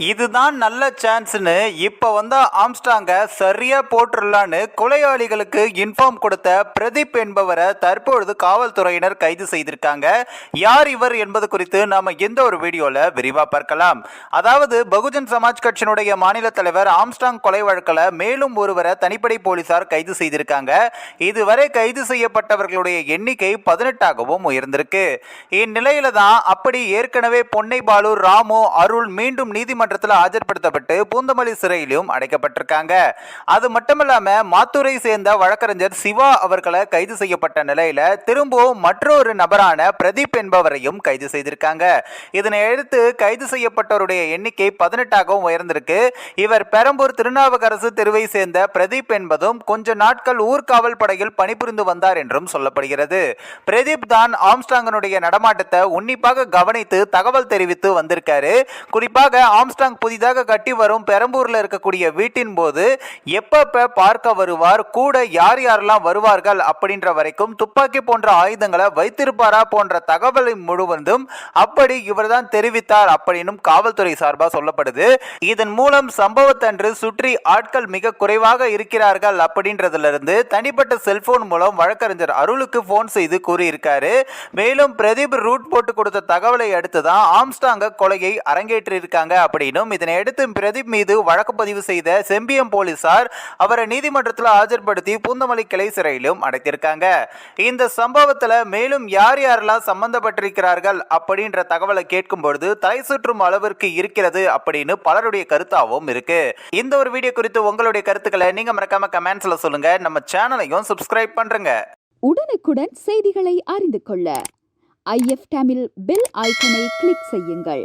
இதுதான் நல்ல சான்ஸ்னு இப்போ வந்த ஆம்ஸ்டாங்க சரியா போட்டுடலான்னு கொலையாளிகளுக்கு இன்ஃபார்ம் கொடுத்த பிரதீப் என்பவரை தற்பொழுது காவல்துறையினர் கைது செய்திருக்காங்க. யார் இவர் என்பது குறித்து நாம எந்த ஒரு வீடியோல விரிவா பார்க்கலாம். அதாவது பகுஜன் சமாஜ் கட்சியினுடைய மாநில தலைவர் ஆம்ஸ்டாங் கொலை வழக்கில் மேலும் ஒருவரை தனிப்படை போலீசார் கைது செய்திருக்காங்க. இதுவரை கைது செய்யப்பட்டவர்களுடைய எண்ணிக்கை பதினெட்டாகவும் உயர்ந்திருக்கு. இந்நிலையில தான் அப்படி ஏற்கனவே பொன்னை பாலு ராமு அருள் மீண்டும் நீதிமன்றத்தில் ஆஜர்படுத்தப்பட்டு பூந்தமல்லி சிறையிலும் அடைக்கப்பட்டிருக்காங்க. அது மட்டுமில்லாம மாத்தூரை சேர்ந்த வழக்கறிஞர் சிவா அவர்களை கைது செய்யப்பட்ட நிலையில திரும்பவும் மற்றொரு நபரான பிரதீப் என்பவரையும் கைது செய்திருக்காங்க. இதனை அடுத்து கைது செய்யப்பட்டவருடைய எண்ணிக்கை பதினெட்டாகவும் உயர்ந்திருக்கு. இவர் பெரம்பூர் திருநாவுக்கரசு தெருவை சேர்ந்த பிரதீப் என்பதும் கொஞ்ச நாட்கள் ஊர்காவல் படையில் பணிபுரிந்து வந்தார் என்றும் சொல்லப்படுகிறது. பிரதீப் தான் ஆம்ஸ்டாங்கனுடைய நடமாட்டத்தை உன்னிப்பாக கவனித்து தகவல் தெரிவித்து வந்திருக்காரு. குறிப்பாக ஆம்ஸ்டாங் புதிதாக கட்டி வரும் பெரம்பூரில் இருக்கக்கூடிய வீட்டின் போது எப்பப்ப பார்க்க வருவார் கூட யார் யாரெல்லாம் வருவார்கள் அப்படின்ற வரைக்கும் துப்பாக்கி போன்ற ஆயுதங்களை வைத்திருப்பாரா போன்ற தகவலை முழுவதும் அப்படி இவர்தான் தெரிவித்தார் அப்படின்னும் காவல்துறை சார்பாக சொல்லப்படுது. இதன் மூலம் சம்பவத்தன்று சுற்றி ஆட்கள் மிக குறைவாக இருக்கிறார்கள் அப்படின்றதிலிருந்து தனிப்பட்ட செல்போன் மூலம் வழக்கறிஞர் அருளுக்கு போன் செய்து கூறியிருக்காரு. மேலும் பிரதீப் ரூட் போட்டு கொடுத்த தகவலை அடுத்து தான் ஆம்ஸ்டாங்க கொலையை அரங்கேற்றிருக்காங்க அப்படி இதனை இதனையடுத்து பிரதீப் மீது வழக்கு பதிவு செய்த செம்பியம் போலீசார் அவரை நீதிமன்றத்தில் ஆஜர்படுத்தி பூந்தமல்லி கிளை சிறையிலும் அடைத்திருக்காங்க. இந்த சம்பவத்தில் மேலும் யார் யாரெல்லாம் சம்பந்தப்பட்டிருக்கிறார்கள் அப்படின்ற தகவலை கேட்கும் பொழுது தலை சுற்றும் அளவிற்கு இருக்கிறது அப்படின்னு பலருடைய கருத்தாகவும் இருக்கு. இந்த ஒரு வீடியோ குறித்து உங்களுடைய கருத்துக்களை நீங்க மறக்காம கமெண்ட்ஸ்ல சொல்லுங்க. நம்ம சேனலையும் சப்ஸ்கிரைப் பண்றங்க. உடனுக்குடன் செய்திகளை அறிந்து கொள்ள ஐஎஃப் தமிழ் பெல் ஐக்கனை கிளிக் செய்யுங்கள்.